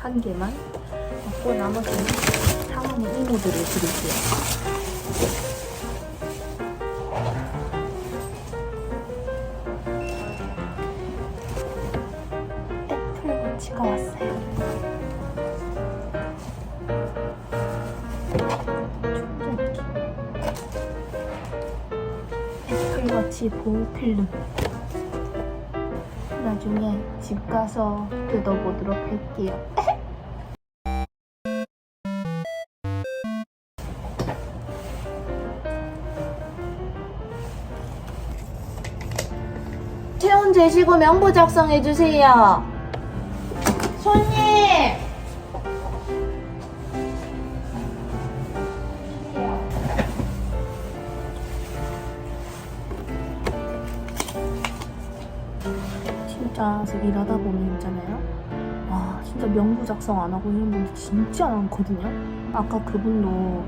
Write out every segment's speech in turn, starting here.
한 개만 먹고 나머지는 사모님 이모들을 드릴게요. 애플워치가 왔어요. 애플워치 보호 필름. 나중에 집 가서 뜯어보도록 할게요. 체온 재시고 명부 작성해 주세요. 손님. 진짜 일하다 보면 있잖아요. 와 진짜 명부 작성 안 하고 이런 분들 진짜 많거든요. 아까 그분도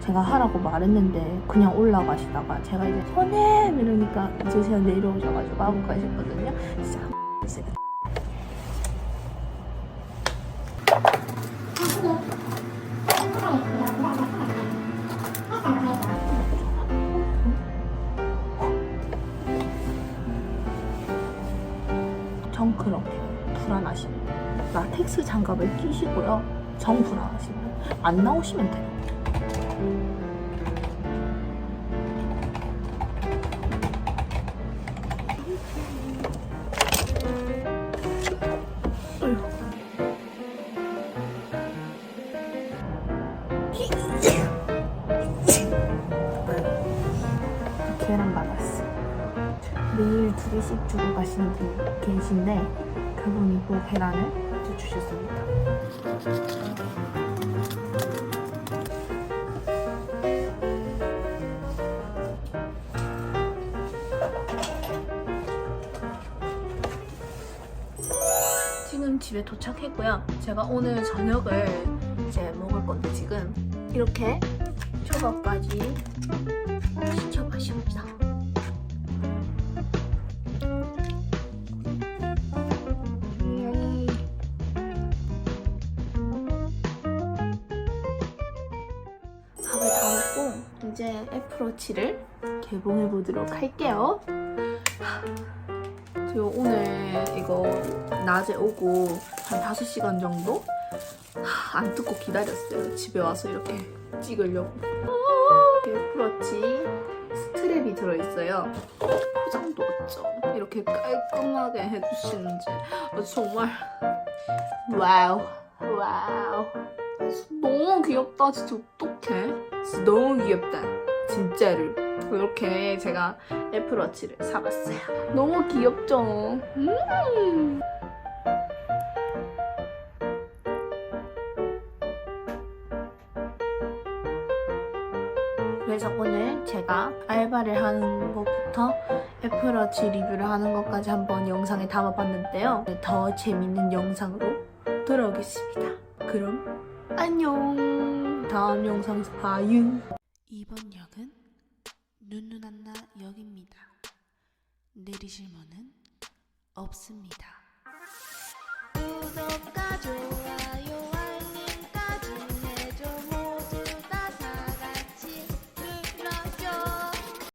제가 하라고 말했는데 그냥 올라가시다가 제가 이제 손님 이러니까 이제 제가 내려오셔가지고 하고 가셨거든요. 진짜 정 그렇게 불안하시면 라텍스 장갑을 끼시고요. 정 불안하시면 안 나오시면 돼요. 계란 받았어. 매일 두 개씩 주고 가시는 분 계신데 그분이 또 계란을 또 주셨습니다. 지금 집에 도착했고요. 제가 오늘 저녁을 이제 먹을 건데 지금 이렇게 초밥까지 시켜봤습니다. 먹고 이제 애플워치를 개봉해 보도록 할게요. 저 오늘 이거 낮에 오고 한 5시간 정도 하, 안 뜯고 기다렸어요. 집에 와서 이렇게 찍으려고. 애플워치 스트랩이 들어있어요. 포장도 어쩜 이렇게 깔끔하게 해주시는지 아, 정말 와우 와우 너무 귀엽다 진짜 어떡해 진짜 너무 귀엽다 진짜로 이렇게 제가 애플워치를 사봤어요 너무 귀엽죠 음. 그래서 오늘 제가 알바를 하는 것부터 애플워치 리뷰를 하는 것까지 한번 영상에 담아봤는데요. 더 재밌는 영상으로 돌아오겠습니다. 그럼 안녕. 다음 영상에서 봐요. 이번 역은 눈누난나 역입니다. 내리실 문은 없습니다. 구독가족